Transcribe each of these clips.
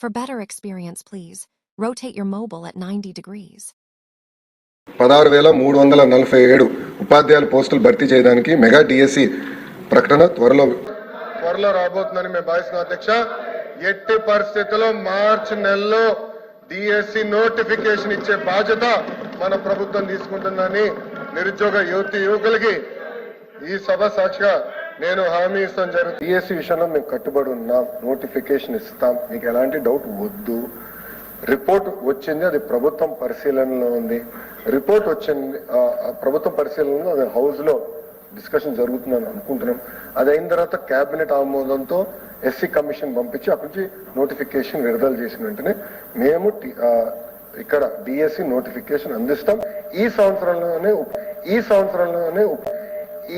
For better experience, please rotate your mobile at 90 degrees. పదహారు వేల మూడు వందల నలభై ఏడు ఉపాధ్యాయుల పోస్టులు భర్తీ చేయడానికి మెగా డిఎస్సి ప్రకటన త్వరలో త్వరలో రాబోతుందని మేము భావిస్తున్నాం అధ్యక్ష ఎట్టి పరిస్థితుల్లో మార్చి నెలలో డిఎస్సి నోటిఫికేషన్ ఇచ్చే బాధ్యత మన ప్రభుత్వం తీసుకుంటుందని నిరుద్యోగ యువతి యువకులకి ఈ సభ సాక్షిగా నేను హామీ ఇస్తాం జరుగుతుంది డిఎస్సి విషయంలో మేము కట్టుబడి ఉన్నాం. నోటిఫికేషన్ ఇస్తాం. మీకు ఎలాంటి డౌట్ వద్దు. రిపోర్ట్ వచ్చింది అది ప్రభుత్వం పరిశీలనలో ఉంది. రిపోర్ట్ వచ్చింది ప్రభుత్వం పరిశీలనలో అది హౌస్లో డిస్కషన్ జరుగుతుందని అనుకుంటున్నాం. అది అయిన తర్వాత కేబినెట్ ఆమోదంతో ఎస్సీ కమిషన్ పంపించి అక్కడి నుంచి నోటిఫికేషన్ విడుదల చేసిన వెంటనే మేము ఇక్కడ డిఎస్సి నోటిఫికేషన్ అందిస్తాం. ఈ సంవత్సరంలోనే ఈ సంవత్సరంలోనే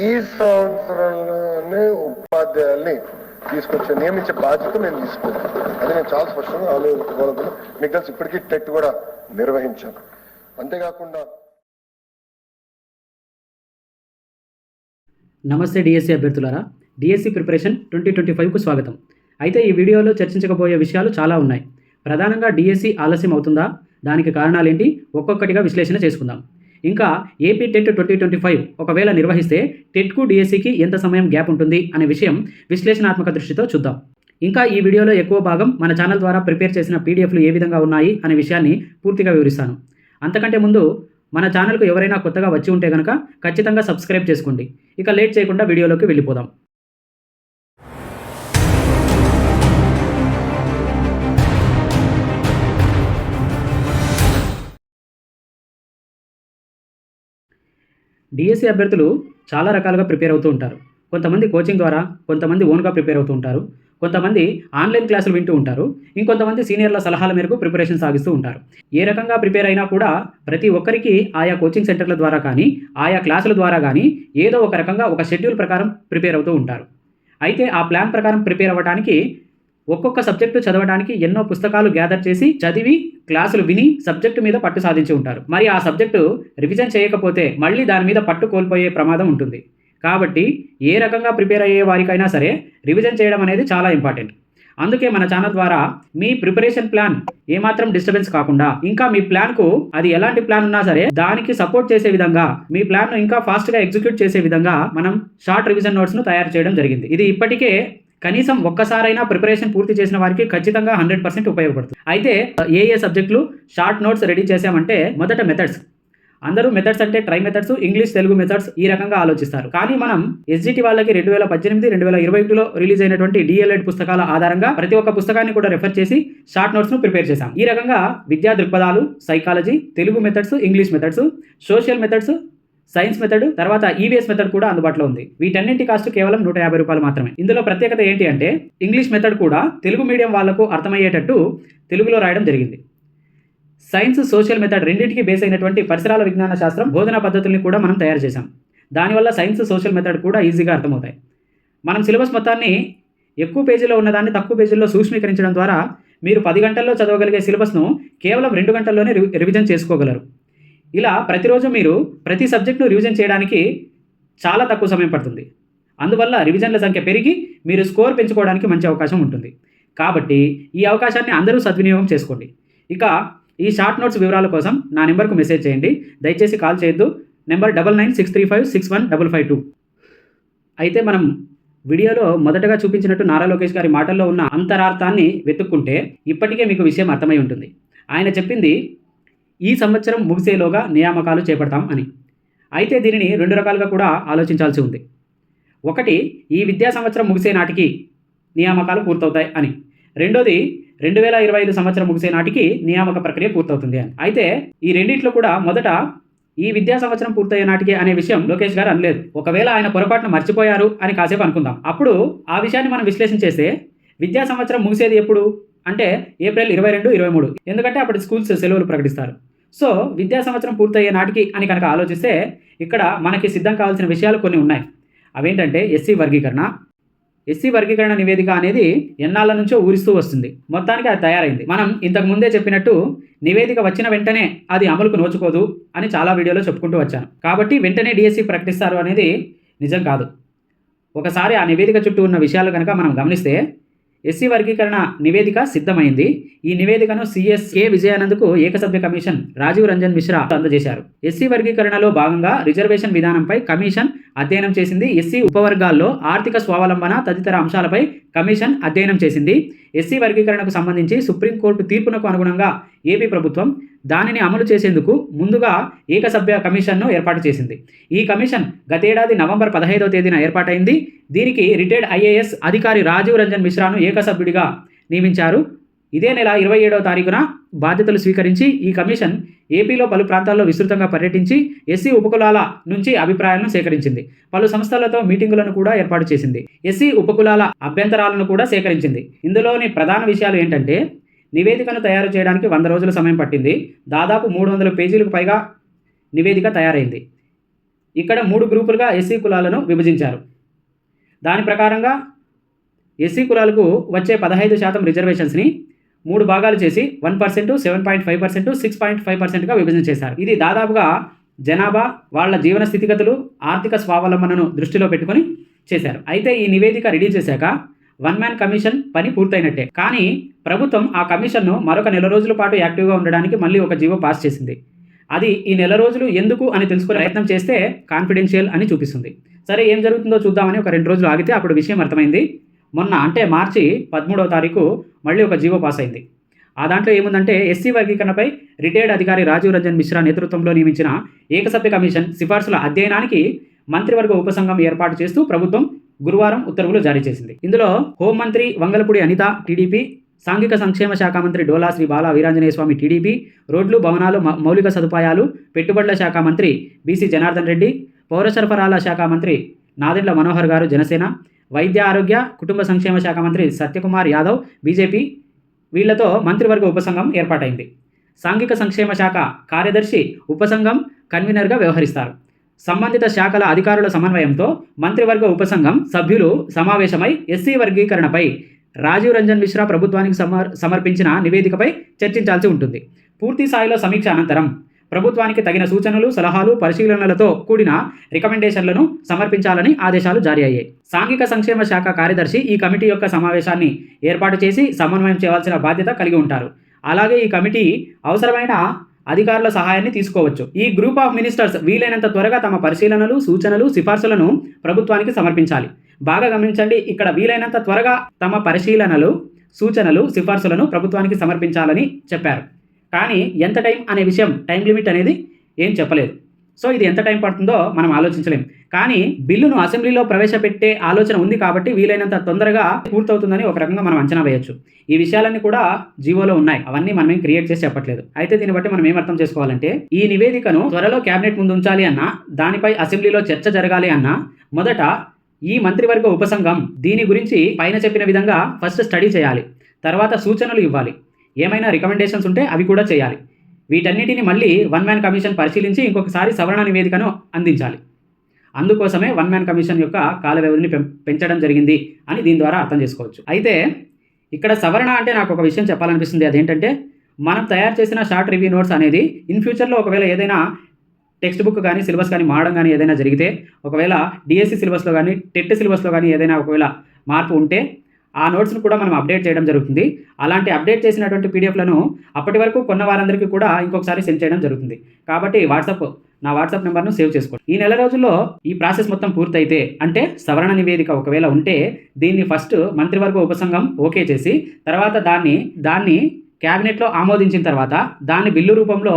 ఈ సంవత్సరంలో సంవత్సరంలోనే ఉపాధ్యాయుల్ని తీసుకొచ్చే నియమించే బాధ్యత నేను తీసుకుంటాను అది నేను చాలా స్పష్టంగా ఆలోచించుకోవాలి మీకు తెలిసి ఇప్పటికీ టెట్ కూడా నిర్వహించాను. అంతేకాకుండా నమస్తే డిఎస్సి అభ్యర్థులారా. డిఎస్సి ప్రిపరేషన్ ట్వంటీ ట్వంటీ ఫైవ్కు స్వాగతం. అయితే ఈ వీడియోలో చర్చించకపోయే విషయాలు చాలా ఉన్నాయి. ప్రధానంగా డిఎస్సి ఆలస్యం అవుతుందా? దానికి కారణాలేంటి? ఒక్కొక్కటిగా విశ్లేషణ చేసుకుందాం. ఇంకా AP TET twenty twenty five ఒకవేళ నిర్వహిస్తే టెట్కు డిఎస్సికి ఎంత సమయం గ్యాప్ ఉంటుంది అనే విషయం విశ్లేషణాత్మక దృష్టితో చూద్దాం. ఇంకా ఈ వీడియోలో ఎక్కువ భాగం మన ఛానల్ ద్వారా ప్రిపేర్ చేసిన పీడిఎఫ్లు ఏ విధంగా ఉన్నాయి అనే విషయాన్ని పూర్తిగా వివరిస్తాను. అంతకంటే ముందు మన ఛానల్కు ఎవరైనా కొత్తగా వచ్చి ఉంటే కనుక ఖచ్చితంగా సబ్స్క్రైబ్ చేసుకోండి. ఇక లేట్ చేయకుండా వీడియోలోకి వెళ్ళిపోదాం. డిఎస్సి అభ్యర్థులు చాలా రకాలుగా ప్రిపేర్ అవుతూ ఉంటారు. కొంతమంది కోచింగ్ ద్వారా కొంతమంది ఓన్గా ప్రిపేర్ అవుతూ ఉంటారు. కొంతమంది ఆన్లైన్ క్లాసులు వింటూ ఉంటారు. ఇంకొంతమంది సీనియర్ల సలహాల మేరకు ప్రిపరేషన్ సాగిస్తూ ఉంటారు. ఏ రకంగా ప్రిపేర్ అయినా కూడా ప్రతి ఒక్కరికి ఆయా కోచింగ్ సెంటర్ల ద్వారా కానీ ఆయా క్లాసుల ద్వారా కానీ ఏదో ఒక రకంగా ఒక షెడ్యూల్ ప్రకారం ప్రిపేర్ అవుతూ ఉంటారు. అయితే ఆ ప్లాన్ ప్రకారం ప్రిపేర్ అవ్వడానికి ఒక్కొక్క సబ్జెక్టు చదవడానికి ఎన్నో పుస్తకాలు గ్యాదర్ చేసి చదివి క్లాసులు విని సబ్జెక్టు మీద పట్టు సాధించి ఉంటారు. మరి ఆ సబ్జెక్టు రివిజన్ చేయకపోతే మళ్ళీ దాని మీద పట్టు కోల్పోయే ప్రమాదం ఉంటుంది. కాబట్టి ఏ రకంగా ప్రిపేర్ అయ్యే వారికైనా సరే రివిజన్ చేయడం అనేది చాలా ఇంపార్టెంట్ అందుకే మన ఛానల్ ద్వారా మీ ప్రిపరేషన్ ప్లాన్ ఏమాత్రం డిస్టర్బెన్స్ కాకుండా ఇంకా మీ ప్లాన్కు అది ఎలాంటి ప్లాన్ ఉన్నా సరే దానికి సపోర్ట్ చేసే విధంగా మీ ప్లాన్ను ఇంకా ఫాస్ట్గా ఎగ్జిక్యూట్ చేసే విధంగా మనం షార్ట్ రివిజన్ నోట్స్ను తయారు చేయడం జరిగింది. ఇది ఇప్పటికే కనీసం ఒక్కసారైనా ప్రిపరేషన్ పూర్తి చేసిన వారికి ఖచ్చితంగా హండ్రెడ్ పర్సెంట్ ఉపయోగపడుతుంది. అయితే ఏ ఏ సబ్జెక్టులు షార్ట్ నోట్స్ రెడీ చేసామంటే మొదట మెథడ్స్ అందరూ మెథడ్స్ అంటే try methods English Telugu methods ఈ రకంగా ఆలోచిస్తారు. కానీ మనం ఎస్జిటి వాళ్ళకి రెండు వేల పద్దెనిమిది రెండు వేల ఇరవై ఒకటిలో రిలీజ్ అయినటువంటి డిఎల్ఎడ్ పుస్తకాల ఆధారంగా ప్రతి ఒక్క పుస్తకాన్ని కూడా రెఫర్ చేసి షార్ట్ నోట్స్ను ప్రిపేర్ చేశాం. ఈ రకంగా విద్యా దృక్పథాలు psychology Telugu methods English methods social methods science method తర్వాత ఈవీఎస్ మెథడ్ కూడా అందుబాటులో ఉంది. వీటన్నింటి కాస్ట్ కేవలం నూట యాభై రూపాయలు మాత్రమే. ఇందులో ప్రత్యేకత ఏంటి అంటే ఇంగ్లీష్ మెథడ్ కూడా తెలుగు మీడియం వాళ్ళకు అర్థమయ్యేటట్టు తెలుగులో రాయడం జరిగింది. సైన్స్ సోషల్ మెథడ్ రెండింటికి బేస్ అయినటువంటి పరిసరాల విజ్ఞాన శాస్త్రం బోధనా పద్ధతుల్ని కూడా మనం తయారు చేశాం. దానివల్ల సైన్స్ సోషల్ మెథడ్ కూడా ఈజీగా అర్థమవుతాయి. మనం సిలబస్ మొత్తాన్ని ఎక్కువ పేజీలో ఉన్నదాన్ని తక్కువ పేజీల్లో సూక్ష్మీకరించడం ద్వారా మీరు పది గంటల్లో చదవగలిగే సిలబస్ను కేవలం రెండు గంటల్లోనే రివిజన్ చేసుకోగలరు. ఇలా ప్రతిరోజు మీరు ప్రతి సబ్జెక్టును రివిజన్ చేయడానికి చాలా తక్కువ సమయం పడుతుంది. అందువల్ల రివిజన్ల సంఖ్య పెరిగి మీరు స్కోర్ పెంచుకోవడానికి మంచి అవకాశం ఉంటుంది. కాబట్టి ఈ అవకాశాన్ని అందరూ సద్వినియోగం చేసుకోండి. ఇక ఈ షార్ట్ నోట్స్ వివరాల కోసం నా నెంబర్కు మెసేజ్ చేయండి. దయచేసి కాల్ చేయొద్దు. Number double nine six three five six one double five two. అయితే మనం వీడియోలో మొదటగా చూపించినట్టు నారా లోకేష్ గారి మాటల్లో ఉన్న అంతరార్థాన్ని వెతుక్కుంటే ఇప్పటికే మీకు విషయం అర్థమై ఉంటుంది. ఆయన చెప్పింది ఈ సంవత్సరం ముగిసేలోగా నియామకాలు చేపడతాం అని. అయితే దీనిని రెండు రకాలుగా కూడా ఆలోచించాల్సి ఉంది. ఒకటి ఈ విద్యా సంవత్సరం ముగిసే నాటికి నియామకాలు పూర్తవుతాయి అని. రెండోది రెండు వేల ఇరవై ఐదు సంవత్సరం ముగిసే నాటికి నియామక ప్రక్రియ పూర్తవుతుంది అని. అయితే ఈ రెండింటిలో కూడా మొదట ఈ విద్యా సంవత్సరం పూర్తయ్యే నాటికి అనే విషయం లోకేష్ గారు అనలేదు. ఒకవేళ ఆయన పొరపాటున మర్చిపోయారు అని కాసేపు అనుకుందాం. అప్పుడు ఆ విషయాన్ని మనం విశ్లేషణ చేస్తే విద్యా సంవత్సరం ముగిసేది ఎప్పుడు? అంటే ఏప్రిల్ ఇరవై రెండు ఇరవై మూడు. ఎందుకంటే అప్పటి స్కూల్స్ సెలవులు ప్రకటిస్తారు. సో విద్యా సంవత్సరం పూర్తయ్యే నాటికి అని కనుక ఆలోచిస్తే ఇక్కడ మనకి సిద్ధం కావాల్సిన విషయాలు కొన్ని ఉన్నాయి. అవేంటంటే ఎస్సీ వర్గీకరణ. ఎస్సీ వర్గీకరణ నివేదిక అనేది ఎన్నాళ్ళ నుంచో ఊరిస్తూ వస్తుంది. మొత్తానికి అది తయారైంది. మనం ఇంతకు ముందే చెప్పినట్టు నివేదిక వచ్చిన వెంటనే అది అమలుకు నోచుకోదు అని చాలా వీడియోలో చెప్పుకుంటూ వచ్చాను. కాబట్టి వెంటనే డిఎస్సి ప్రకటిస్తారు అనేది నిజం కాదు. ఒకసారి ఆ నివేదిక చుట్టూ ఉన్న విషయాలు కనుక మనం గమనిస్తే ఎస్సీ వర్గీకరణ నివేదిక సిద్ధమైంది. ఈ నివేదికను సిఎస్ కె విజయానంద్కు ఏకసభ్య కమిషన్ రాజీవ్ రంజన్ మిశ్రా అందజేశారు. ఎస్సీ వర్గీకరణలో భాగంగా రిజర్వేషన్ విధానంపై కమిషన్ అధ్యయనం చేసింది. ఎస్సీ ఉపవర్గాల్లో ఆర్థిక స్వావలంబన తదితర అంశాలపై కమిషన్ అధ్యయనం చేసింది. ఎస్సీ వర్గీకరణకు సంబంధించి సుప్రీంకోర్టు తీర్పునకు అనుగుణంగా ఏపీ ప్రభుత్వం దానిని అమలు చేసేందుకు ముందుగా ఏకసభ్య కమిషన్ను ఏర్పాటు చేసింది. ఈ కమిషన్ గతేడాది నవంబర్ పదహైదవ తేదీన ఏర్పాటైంది. దీనికి రిటైర్డ్ ఐఏఎస్ అధికారి రాజీవ్ రంజన్ మిశ్రాను ఏకసభ్యుడిగా నియమించారు. ఇదే నెల ఇరవై ఏడవ తారీఖున బాధ్యతలు స్వీకరించి ఈ కమిషన్ ఏపీలో పలు ప్రాంతాల్లో విస్తృతంగా పర్యటించి ఎస్సీ ఉపకులాల నుంచి అభిప్రాయాలను సేకరించింది. పలు సంస్థలతో మీటింగులను కూడా ఏర్పాటు చేసింది. ఎస్సీ ఉపకులాల అభ్యంతరాలను కూడా సేకరించింది. ఇందులోని ప్రధాన విషయాలు ఏంటంటే నివేదికను తయారు చేయడానికి వంద రోజుల సమయం పట్టింది. దాదాపు మూడు వందల పేజీలకు పైగా నివేదిక తయారైంది. ఇక్కడ మూడు గ్రూపులుగా ఎస్సీ కులాలను విభజించారు. దాని ప్రకారంగా ఎస్సీ కులాలకు వచ్చే పదహైదు శాతం రిజర్వేషన్స్ని మూడు భాగాలు చేసి one percent seven point five percent six point five పర్సెంట్గా విభజన చేశారు. ఇది దాదాపుగా జనాభా వాళ్ళ జీవన స్థితిగతులు ఆర్థిక స్వావలంబనను దృష్టిలో పెట్టుకొని చేశారు. అయితే ఈ నివేదిక రెడీ చేశాక వన్ మ్యాన్ కమిషన్ పని పూర్తయినట్టే. కానీ ప్రభుత్వం ఆ కమిషన్ను మరొక నెల రోజుల పాటు యాక్టివ్గా ఉండడానికి మళ్ళీ ఒక జీవో పాస్ చేసింది. అది ఈ నెల రోజులు ఎందుకు అని తెలుసుకునే ప్రయత్నం చేస్తే కాన్ఫిడెన్షియల్ అని చూపిస్తుంది. సరే ఏం జరుగుతుందో చూద్దామని ఒక రెండు రోజులు ఆగితే అప్పుడు విషయం అర్థమైంది. మొన్న అంటే మార్చి పదమూడవ తారీఖు మళ్ళీ ఒక జీవో పాస్ అయింది. ఆ దాంట్లో ఏముందంటే ఎస్సీ వర్గీకరణపై రిటైర్డ్ అధికారి రాజీవ్ రంజన్ మిశ్రా నేతృత్వంలో నియమించిన ఏకసభ్య కమిషన్ సిఫార్సుల అధ్యయనానికి మంత్రివర్గ ఉపసంఘం ఏర్పాటు చేస్తూ ప్రభుత్వం గురువారం ఉత్తర్వులు జారీ చేసింది. ఇందులో హోంమంత్రి వంగలపూడి అనిత టీడీపీ సాంఘిక సంక్షేమ శాఖ మంత్రి డోలా శ్రీ బాల వీరాంజనేయ స్వామి టీడీపీ రోడ్లు భవనాలు మ- మౌలిక సదుపాయాలు పెట్టుబడుల శాఖ మంత్రి బీసీ జనార్దన్ రెడ్డి పౌర సరఫరాల శాఖ మంత్రి నాదెండ్ల మనోహర్ గారు జనసేన వైద్య ఆరోగ్య కుటుంబ సంక్షేమ శాఖ మంత్రి సత్యకుమార్ యాదవ్ బీజేపీ వీళ్ళతో మంత్రివర్గ ఉపసంఘం ఏర్పాటైంది. సాంఘిక సంక్షేమ శాఖ కార్యదర్శి ఉపసంఘం కన్వీనర్గా వ్యవహరిస్తారు. సంబంధిత శాఖల అధికారుల సమన్వయంతో మంత్రివర్గ ఉపసంఘం సభ్యులు సమావేశమై ఎస్సీ వర్గీకరణపై రాజీవ్ రంజన్ మిశ్రా ప్రభుత్వానికి సమర్ సమర్పించిన నివేదికపై చర్చించాల్సి ఉంటుంది. పూర్తి స్థాయిలో సమీక్ష అనంతరం ప్రభుత్వానికి తగిన సూచనలు సలహాలు పరిశీలనలతో కూడిన రికమెండేషన్లను సమర్పించాలని ఆదేశాలు జారీ అయ్యాయి. సాంఘిక సంక్షేమ శాఖ కార్యదర్శి ఈ కమిటీ యొక్క సమావేశాన్ని ఏర్పాటు చేసి సమన్వయం చేయాల్సిన బాధ్యత కలిగి ఉంటారు. అలాగే ఈ కమిటీ అవసరమైన అధికారుల సహాయాన్ని తీసుకోవచ్చు. ఈ గ్రూప్ ఆఫ్ మినిస్టర్స్ వీలైనంత త్వరగా తమ పరిశీలనలు సూచనలు సిఫార్సులను ప్రభుత్వానికి సమర్పించాలి. బాగా గమనించండి ఇక్కడ వీలైనంత త్వరగా తమ పరిశీలనలు సూచనలు సిఫార్సులను ప్రభుత్వానికి సమర్పించాలని చెప్పారు. కానీ ఎంత టైం అనే విషయం టైం లిమిట్ అనేది ఏం చెప్పలేదు. సో ఇది ఎంత టైం పడుతుందో మనం ఆలోచించలేం. కానీ బిల్లును అసెంబ్లీలో ప్రవేశపెట్టే ఆలోచన ఉంది కాబట్టి వీలైనంత తొందరగా పూర్తవుతుందని ఒక రకంగా మనం అంచనా వేయొచ్చు. ఈ విషయాలన్నీ కూడా జీవోలో ఉన్నాయి. అవన్నీ మనం క్రియేట్ చేసి చెప్పట్లేదు. అయితే దీన్ని బట్టి మనం ఏం అర్థం చేసుకోవాలంటే ఈ నివేదికను త్వరలో కేబినెట్ ముందు ఉంచాలి అన్నా దానిపై అసెంబ్లీలో చర్చ జరగాలి అన్నా మొదట ఈ మంత్రివర్గ ఉపసంఘం దీని గురించి పైన చెప్పిన విధంగా ఫస్ట్ స్టడీ చేయాలి. తర్వాత సూచనలు ఇవ్వాలి. ఏమైనా రికమెండేషన్స్ ఉంటే అవి కూడా చేయాలి. వీటన్నిటిని మళ్ళీ వన్ మ్యాన్ కమిషన్ పరిశీలించి ఇంకొకసారి సవరణ నివేదికను అందించాలి. అందుకోసమే వన్ మ్యాన్ కమిషన్ యొక్క కాల వ్యవధిని పెం- పెంచడం జరిగింది అని దీని ద్వారా అర్థం చేసుకోవచ్చు. అయితే ఇక్కడ సవరణ అంటే నాకు ఒక విషయం చెప్పాలనిపిస్తుంది. అదేంటంటే మనం తయారు చేసిన షార్ట్ రివ్యూ నోట్స్ అనేది ఇన్ ఫ్యూచర్లో ఒకవేళ ఏదైనా టెక్స్ట్ బుక్ కానీ సిలబస్ కానీ మారడం కానీ ఏదైనా జరిగితే ఒకవేళ డిఎస్సి సిలబస్లో కానీ టెట్ సిలబస్లో కానీ ఏదైనా ఒకవేళ మార్పు ఉంటే ఆ నోట్స్ను కూడా మనం అప్డేట్ చేయడం జరుగుతుంది. అలాంటి అప్డేట్ చేసినటువంటి పీడిఎఫ్లను అప్పటి వరకు కొన్న వారందరికీ కూడా ఇంకొకసారి సెండ్ చేయడం జరుగుతుంది. కాబట్టి వాట్సాప్ నా వాట్సాప్ నెంబర్ను సేవ్ చేసుకోండి. ఈ నెల రోజుల్లో ఈ ప్రాసెస్ మొత్తం పూర్తయితే అంటే సవరణ నివేదిక ఒకవేళ ఉంటే దీన్ని ఫస్ట్ మంత్రివర్గ ఉపసంఘం ఓకే చేసి తర్వాత దాన్ని దాన్ని క్యాబినెట్లో ఆమోదించిన తర్వాత దాన్ని బిల్లు రూపంలో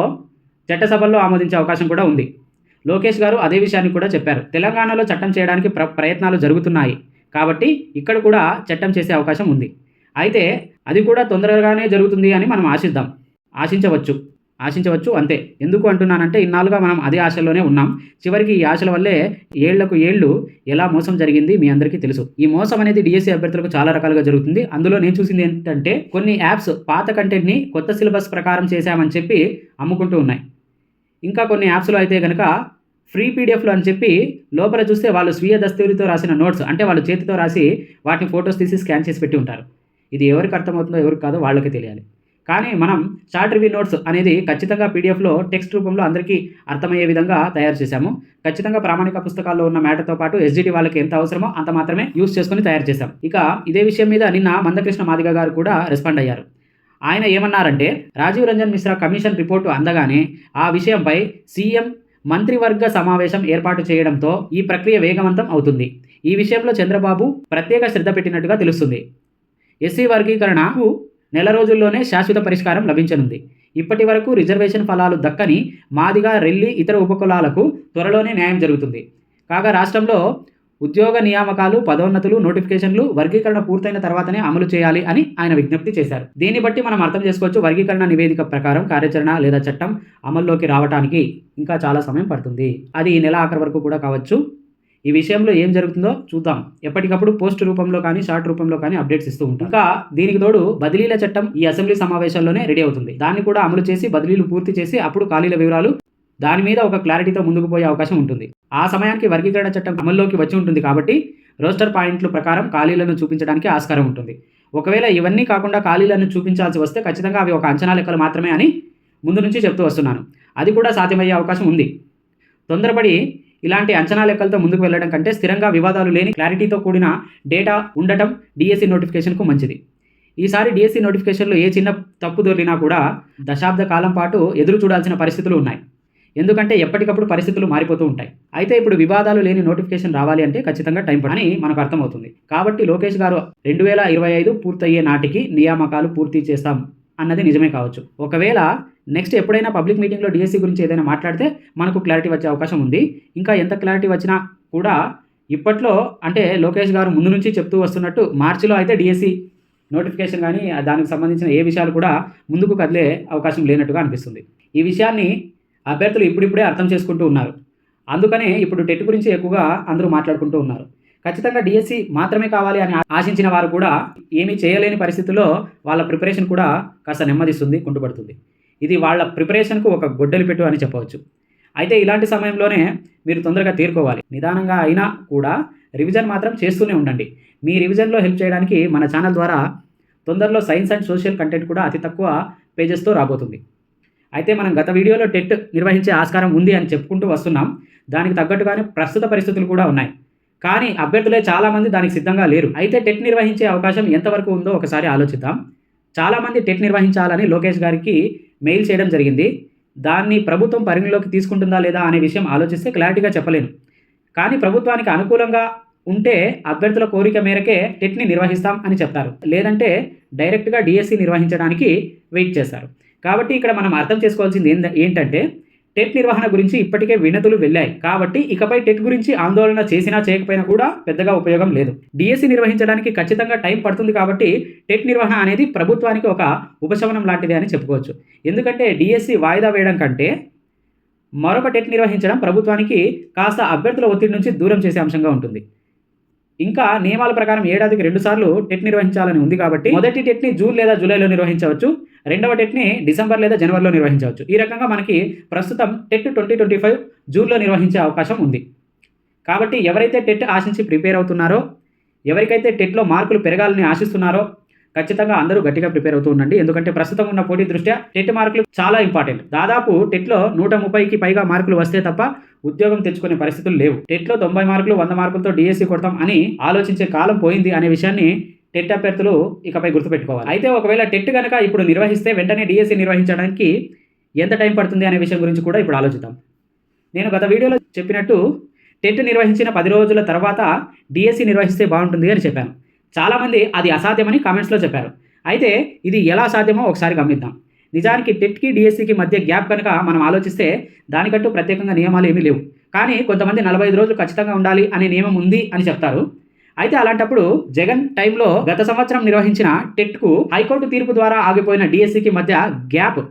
చట్టసభల్లో ఆమోదించే అవకాశం కూడా ఉంది. లోకేష్ గారు అదే విషయాన్ని కూడా చెప్పారు. తెలంగాణలో చట్టం చేయడానికి ప్ర ప్రయత్నాలు జరుగుతున్నాయి. కాబట్టి ఇక్కడ కూడా చట్టం చేసే అవకాశం ఉంది. అయితే అది కూడా తొందరగానే జరుగుతుంది అని మనం ఆశిద్దాం. ఆశించవచ్చు. ఆశించవచ్చు అంతే. ఎందుకు అంటున్నానంటే ఇన్నాళ్ళుగా మనం అదే ఆశల్లోనే ఉన్నాం. చివరికి ఈ ఆశల వల్లే ఏళ్ళకు ఏళ్ళు ఎలా మోసం జరిగింది మీ అందరికీ తెలుసు. ఈ మోసం అనేది డిఎస్సీ అభ్యర్థులకు చాలా రకాలుగా జరుగుతుంది. అందులో నేను చూసింది ఏంటంటే కొన్ని యాప్స్ పాత కంటెంట్ని కొత్త సిలబస్ ప్రకారం చేశామని చెప్పి అమ్ముకుంటూ ఉన్నాయి. ఇంకా కొన్ని యాప్స్లో అయితే కనుక ఫ్రీ పీడిఎఫ్లు అని చెప్పి లోపల చూస్తే వాళ్ళు స్వీయ దస్తూరితో రాసిన నోట్స్ అంటే వాళ్ళు చేతితో రాసి వాటిని ఫొటోస్ తీసి స్కాన్ చేసి పెట్టి ఉంటారు. ఇది ఎవరికి అర్థమవుతుందో ఎవరికి కాదో వాళ్ళకి తెలియాలి. కానీ మనం షార్ట్ రివ్యూ నోట్స్ అనేది ఖచ్చితంగా పీడిఎఫ్లో టెక్స్ట్ రూపంలో అందరికీ అర్థమయ్యే విధంగా తయారు చేశాము. ఖచ్చితంగా ప్రామాణిక పుస్తకాల్లో ఉన్న మ్యాటర్తో పాటు ఎస్జిటి వాళ్ళకి ఎంత అవసరమో అంత మాత్రమే యూస్ చేసుకుని తయారు చేశాం. ఇక ఇదే విషయం మీద నిన్న మందకృష్ణ మాదిగ గారు కూడా రెస్పాండ్ అయ్యారు. ఆయన ఏమన్నారంటే రాజీవ్ రంజన్ మిశ్రా కమిషన్ రిపోర్టు అందగానే ఆ విషయంపై సీఎం మంత్రివర్గ సమావేశం ఏర్పాటు చేయడంతో ఈ ప్రక్రియ వేగవంతం అవుతుంది. ఈ విషయంలో చంద్రబాబు ప్రత్యేక శ్రద్ధ పెట్టినట్టుగా తెలుస్తుంది. ఎస్సీ వర్గీకరణకు నెల రోజుల్లోనే శాశ్వత పరిష్కారం లభించనుంది. ఇప్పటి వరకు రిజర్వేషన్ ఫలాలు దక్కని మాదిగా రెల్లి ఇతర ఉపకులాలకు త్వరలోనే న్యాయం జరుగుతుంది. కాగా రాష్ట్రంలో ఉద్యోగ నియామకాలు పదోన్నతులు నోటిఫికేషన్లు వర్గీకరణ పూర్తయిన తర్వాతనే అమలు చేయాలి అని ఆయన విజ్ఞప్తి చేశారు. దీన్ని బట్టి మనం అర్థం చేసుకోవచ్చు వర్గీకరణ నివేదిక ప్రకారం కార్యాచరణ లేదా చట్టం అమల్లోకి రావడానికి ఇంకా చాలా సమయం పడుతుంది. అది ఈ నెల ఆఖరి వరకు కూడా కావచ్చు. ఈ విషయంలో ఏం జరుగుతుందో చూద్దాం. ఎప్పటికప్పుడు పోస్ట్ రూపంలో కానీ షార్ట్ రూపంలో కానీ అప్డేట్స్ ఇస్తూ ఉంటాం. ఇంకా దీనికి తోడు బదిలీల చట్టం ఈ అసెంబ్లీ సమావేశంలోనే రెడీ అవుతుంది. దాన్ని కూడా అమలు చేసి బదిలీలు పూర్తి చేసి అప్పుడు ఖాళీల వివరాలు దాని మీద ఒక క్లారిటీతో ముందుకు పోయే అవకాశం ఉంటుంది. ఆ సమయానికి వర్గీకరణ చట్టం అమల్లోకి వచ్చి ఉంటుంది కాబట్టి రోస్టర్ పాయింట్ల ప్రకారం ఖాళీలను చూపించడానికి ఆస్కారం ఉంటుంది. ఒకవేళ ఇవన్నీ కాకుండా ఖాళీలను చూపించాల్సి వస్తే ఖచ్చితంగా అవి ఒక అంచనా లెక్కలు మాత్రమే అని ముందు నుంచి చెప్తూ వస్తున్నాను. అది కూడా సాధ్యమయ్యే అవకాశం ఉంది. తొందరపడి ఇలాంటి అంచనా లెక్కలతో ముందుకు వెళ్ళడం కంటే స్థిరంగా వివాదాలు లేని క్లారిటీతో కూడిన డేటా ఉండటం డిఎస్సి నోటిఫికేషన్కు మంచిది. ఈసారి డిఎస్సి నోటిఫికేషన్లో ఏ చిన్న తప్పు దొరికినా కూడా దశాబ్ద కాలం పాటు ఎదురు చూడాల్సిన పరిస్థితులు ఉన్నాయి. ఎందుకంటే ఎప్పటికప్పుడు పరిస్థితులు మారిపోతూ ఉంటాయి. అయితే ఇప్పుడు వివాదాలు లేని నోటిఫికేషన్ రావాలి అంటే ఖచ్చితంగా టైం పడని మనకు అర్థమవుతుంది. కాబట్టి లోకేష్ గారు రెండు వేల ఇరవై ఐదు పూర్తయ్యే నాటికి నియామకాలు పూర్తి చేస్తాం అన్నది నిజమే కావచ్చు. ఒకవేళ నెక్స్ట్ ఎప్పుడైనా పబ్లిక్ మీటింగ్లో డిఎస్సి గురించి ఏదైనా మాట్లాడితే మనకు క్లారిటీ వచ్చే అవకాశం ఉంది. ఇంకా ఎంత క్లారిటీ వచ్చినా కూడా ఇప్పట్లో అంటే లోకేష్ గారు ముందు నుంచి చెప్తూ వస్తున్నట్టు మార్చిలో అయితే డిఎస్సి నోటిఫికేషన్ కానీ దానికి సంబంధించిన ఏ విషయాలు కూడా ముందుకు కదిలే అవకాశం లేనట్టుగా అనిపిస్తుంది. ఈ విషయాన్ని అభ్యర్థులు ఇప్పుడిప్పుడే అర్థం చేసుకుంటూ ఉన్నారు. అందుకనే ఇప్పుడు టెట్ గురించి ఎక్కువగా అందరూ మాట్లాడుకుంటూ ఉన్నారు. ఖచ్చితంగా డిఎస్సి మాత్రమే కావాలి అని ఆశించిన వారు కూడా ఏమీ చేయలేని పరిస్థితుల్లో వాళ్ళ ప్రిపరేషన్ కూడా కాస్త నెమ్మదిస్తుంది కుంటుపడుతుంది. ఇది వాళ్ళ ప్రిపరేషన్కు ఒక గొడ్డలి పెట్టు అని చెప్పవచ్చు. అయితే ఇలాంటి సమయంలోనే మీరు తొందరగా తీరుకోవాలి. నిదానంగా అయినా కూడా రివిజన్ మాత్రం చేస్తూనే ఉండండి. మీ రివిజన్లో హెల్ప్ చేయడానికి మన ఛానల్ ద్వారా తొందరలో సైన్స్ అండ్ సోషల్ కంటెంట్ కూడా అతి తక్కువ పేజెస్తో రాబోతుంది. అయితే మనం గత వీడియోలో టెట్ నిర్వహించే ఆస్కారం ఉంది అని చెప్పుకుంటూ వస్తున్నాం. దానికి తగ్గట్టుగానే ప్రస్తుత పరిస్థితులు కూడా ఉన్నాయి. కానీ అభ్యర్థులే చాలామంది దానికి సిద్ధంగా లేరు. అయితే టెట్ నిర్వహించే అవకాశం ఎంతవరకు ఉందో ఒకసారి ఆలోచిద్దాం. చాలామంది టెట్ నిర్వహించాలని లోకేష్ గారికి మెయిల్ చేయడం జరిగింది. దాన్ని ప్రభుత్వం పరిగణలోకి తీసుకుంటుందా లేదా అనే విషయం ఆలోచిస్తే క్లారిటీగా చెప్పలేను. కానీ ప్రభుత్వానికి అనుకూలంగా ఉంటే అభ్యర్థుల కోరిక మేరకే టెట్ని నిర్వహిస్తాం అని చెప్తారు. లేదంటే డైరెక్ట్గా డిఎస్సి నిర్వహించడానికి వెయిట్ చేస్తారు. కాబట్టి ఇక్కడ మనం అర్థం చేసుకోవాల్సింది ఏంద ఏంటంటే టెట్ నిర్వహణ గురించి ఇప్పటికే వినతులు వెళ్ళాయి. కాబట్టి ఇకపై టెట్ గురించి ఆందోళన చేసినా చేయకపోయినా కూడా పెద్దగా ఉపయోగం లేదు. డిఎస్సి నిర్వహించడానికి ఖచ్చితంగా టైం పడుతుంది కాబట్టి టెట్ నిర్వహణ అనేది ప్రభుత్వానికి ఒక ఉపశమనం లాంటిది అని చెప్పుకోవచ్చు. ఎందుకంటే డిఎస్సి వాయిదా వేయడం కంటే మరొక టెట్ నిర్వహించడం ప్రభుత్వానికి కాస్త అభ్యర్థుల ఒత్తిడి నుంచి దూరం చేసే అంశంగా ఉంటుంది. ఇంకా నియమాల ప్రకారం ఏడాదికి రెండు సార్లు టెట్ నిర్వహించాలని ఉంది కాబట్టి మొదటి టెట్ని జూన్ లేదా జూలైలో నిర్వహించవచ్చు రెండవ టెట్ని డిసెంబర్ లేదా జనవరిలో నిర్వహించవచ్చు. ఈ రకంగా మనకి ప్రస్తుతం టెట్ ట్వంటీ ట్వంటీ ఫైవ్ జూన్లో నిర్వహించే అవకాశం ఉంది. కాబట్టి ఎవరైతే టెట్ ఆశించి ప్రిపేర్ అవుతున్నారో ఎవరికైతే టెట్లో మార్కులు పెరగాలని ఆశిస్తున్నారో ఖచ్చితంగా అందరూ గట్టిగా ప్రిపేర్ అవుతూ ఉండండి. ఎందుకంటే ప్రస్తుతం ఉన్న పోటీ దృష్ట్యా టెట్ మార్కులు చాలా ఇంపార్టెంట్. దాదాపు టెట్లో నూట ముప్పైకి పైగా మార్కులు వస్తే తప్ప ఉద్యోగం తెచ్చుకునే పరిస్థితులు లేవు. టెట్లో తొంభై మార్కులు వంద మార్కులతో డిఎస్సి కొడతాం అని ఆలోచించే కాలం పోయింది అనే విషయాన్ని టెట్ అభ్యర్థులు ఇకపై గుర్తుపెట్టుకోవాలి. అయితే ఒకవేళ టెట్ కనుక ఇప్పుడు నిర్వహిస్తే వెంటనే డిఎస్సి నిర్వహించడానికి ఎంత టైం పడుతుంది అనే విషయం గురించి కూడా ఇప్పుడు ఆలోచిద్దాం. నేను గత వీడియోలో చెప్పినట్టు టెట్ నిర్వహించిన పది రోజుల తర్వాత డిఎస్సి నిర్వహిస్తే బాగుంటుంది అని చెప్పాను. చాలామంది అది అసాధ్యమని కామెంట్స్లో చెప్పారు. అయితే ఇది ఎలా సాధ్యమో ఒకసారి గమనిద్దాం. నిజానికి టెట్కి డిఎస్సికి మధ్య గ్యాప్ కనుక మనం ఆలోచిస్తే దానికంటూ ప్రత్యేకంగా నియమాలు ఏమీ లేవు. కానీ కొంతమంది నలభై ఐదు రోజులు ఖచ్చితంగా ఉండాలి అనే నియమం ఉంది అని చెప్తారు. అయితే అలాంటప్పుడు జగన్ టైంలో గత సంవత్సరం నిర్వహించిన టెట్కు హైకోర్టు తీర్పు ద్వారా ఆగిపోయిన డిఎస్సికి మధ్య గ్యాప్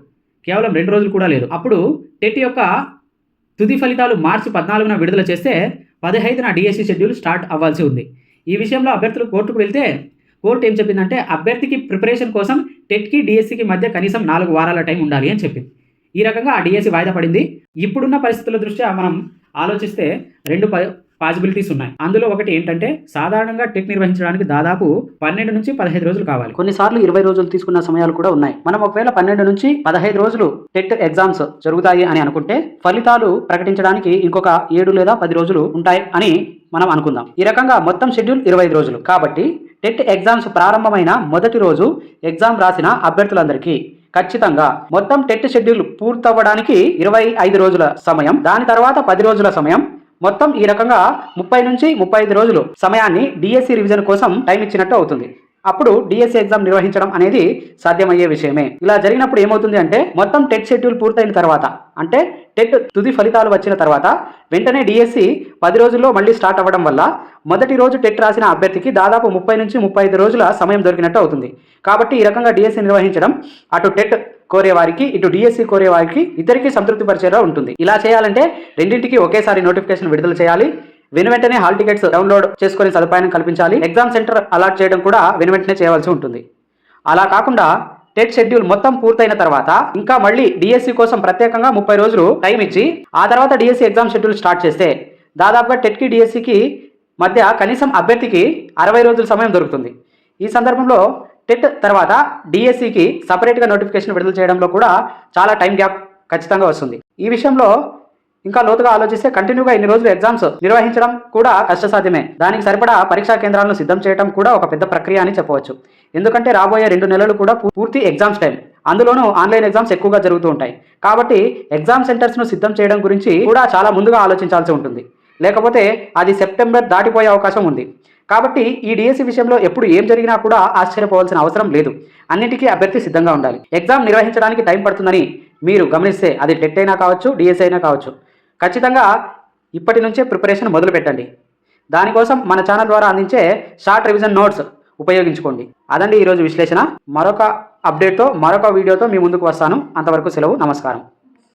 కేవలం రెండు రోజులు కూడా లేదు. అప్పుడు టెట్ యొక్క తుది ఫలితాలు మార్చి పద్నాలుగున విడుదల చేస్తే పదిహైదున డిఎస్సి షెడ్యూల్ స్టార్ట్ అవ్వాల్సి ఉంది. ఈ విషయంలో అభ్యర్థులు కోర్టుకు వెళ్తే కోర్టు ఏం చెప్పిందంటే అభ్యర్థికి ప్రిపరేషన్ కోసం టెట్కి డిఎస్సికి మధ్య కనీసం నాలుగు వారాల టైం ఉండాలి అని చెప్పింది. ఈ రకంగా ఆ డిఎస్సి వాయిదా పడింది. ఇప్పుడున్న పరిస్థితుల దృష్ట్యా మనం ఆలోచిస్తే రెండు ప పాసిబిలిటీస్ ఉన్నాయి. అందులో ఒకటి ఏంటంటే సాధారణంగా టెక్ నిర్వహించడానికి దాదాపు పన్నెండు నుంచి పదహైదు రోజులు కావాలి. కొన్నిసార్లు ఇరవై రోజులు తీసుకున్న సమయాలు కూడా ఉన్నాయి. మనం ఒకవేళ పన్నెండు నుంచి పదహైదు రోజులు టెట్ ఎగ్జామ్స్ జరుగుతాయి అని అనుకుంటే ఫలితాలు ప్రకటించడానికి ఇంకొక ఏడు లేదా పది రోజులు ఉంటాయి అని మనం అనుకుందాం. ఈ రకంగా మొత్తం షెడ్యూల్ ఇరవై ఐదు రోజులు. కాబట్టి టెట్ ఎగ్జామ్స్ ప్రారంభమైన మొదటి రోజు ఎగ్జామ్ రాసిన అభ్యర్థులందరికీ ఖచ్చితంగా మొత్తం టెట్ షెడ్యూల్ పూర్తవ్వడానికి ఇరవై ఐదు రోజుల సమయం దాని తర్వాత పది రోజుల సమయం మొత్తం ఈ రకంగా ముప్పై నుంచి ముప్పై ఐదు రోజులు సమయాన్ని డిఎస్సి రివిజన్ కోసం టైం ఇచ్చినట్టు అవుతుంది. అప్పుడు డిఎస్సి ఎగ్జామ్ నిర్వహించడం అనేది సాధ్యమయ్యే విషయమే. ఇలా జరిగినప్పుడు ఏమవుతుంది అంటే మొత్తం టెట్ షెడ్యూల్ పూర్తయిన తర్వాత అంటే టెట్ తుది ఫలితాలు వచ్చిన తర్వాత వెంటనే డిఎస్సి పది రోజుల్లో మళ్ళీ స్టార్ట్ అవ్వడం వల్ల మొదటి రోజు టెట్ రాసిన అభ్యర్థికి దాదాపు ముప్పై నుంచి ముప్పై ఐదు రోజుల సమయం దొరికినట్టు అవుతుంది. కాబట్టి ఈ రకంగా డిఎస్సి నిర్వహించడం అటు టెట్ కోరే వారికి ఇటు డిఎస్సి కోరే వారికి ఇద్దరికి సంతృప్తి పరిచేలా ఉంటుంది. ఇలా చేయాలంటే రెండింటికి ఒకేసారి నోటిఫికేషన్ విడుదల చేయాలి. వెను వెంటనే హాల్ టికెట్స్ డౌన్లోడ్ చేసుకునే సదుపాయం కల్పించాలి. ఎగ్జామ్ సెంటర్ అలాట్ చేయడం కూడా వెను వెంటనే చేయవలసి ఉంటుంది. అలా కాకుండా టెట్ షెడ్యూల్ మొత్తం పూర్తయిన తర్వాత ఇంకా మళ్ళీ డిఎస్సి కోసం ప్రత్యేకంగా ముప్పై రోజులు టైం ఇచ్చి ఆ తర్వాత డిఎస్సి ఎగ్జామ్ షెడ్యూల్ స్టార్ట్ చేస్తే దాదాపుగా టెట్కి డిఎస్సికి మధ్య కనీసం అభ్యర్థికి అరవై రోజుల సమయం దొరుకుతుంది. ఈ సందర్భంలో టెట్ తర్వాత డిఎస్సికి సపరేట్గా నోటిఫికేషన్ విడుదల చేయడంలో కూడా చాలా టైం గ్యాప్ ఖచ్చితంగా వస్తుంది. ఈ విషయంలో ఇంకా లోతుగా ఆలోచిస్తే కంటిన్యూగా ఇన్ని రోజులు ఎగ్జామ్స్ నిర్వహించడం కూడా కష్టసాధ్యమే. దానికి సరిపడా పరీక్షా కేంద్రాలను సిద్ధం చేయడం కూడా ఒక పెద్ద ప్రక్రియ అని చెప్పవచ్చు. ఎందుకంటే రాబోయే రెండు నెలలు కూడా పూర్తి ఎగ్జామ్స్ టైం అందులోనూ ఆన్లైన్ ఎగ్జామ్స్ ఎక్కువగా జరుగుతూ ఉంటాయి. కాబట్టి ఎగ్జామ్ సెంటర్స్ను సిద్ధం చేయడం గురించి కూడా చాలా ముందుగా ఆలోచించాల్సి ఉంటుంది. లేకపోతే అది సెప్టెంబర్ దాటిపోయే అవకాశం ఉంది. కాబట్టి ఈ డిఎస్సి విషయంలో ఎప్పుడు ఏం జరిగినా కూడా ఆశ్చర్యపోవాల్సిన అవసరం లేదు. అన్నిటికీ అభ్యర్థి సిద్ధంగా ఉండాలి. ఎగ్జామ్ నిర్వహించడానికి టైం పడుతుందని మీరు గమనిస్తే అది టెట్ అయినా కావచ్చు డిఎస్సి అయినా కావచ్చు. ఖచ్చితంగా ఇప్పటి నుంచే ప్రిపరేషన్ మొదలు పెట్టండి. దానికోసం మన ఛానల్ ద్వారా అందించే షార్ట్ రివిజన్ నోట్స్ ఉపయోగించుకోండి. అదండి ఈరోజు విశ్లేషణ. మరొక అప్డేట్తో మరొక వీడియోతో మీ ముందుకు వస్తాను. అంతవరకు సెలవు నమస్కారం.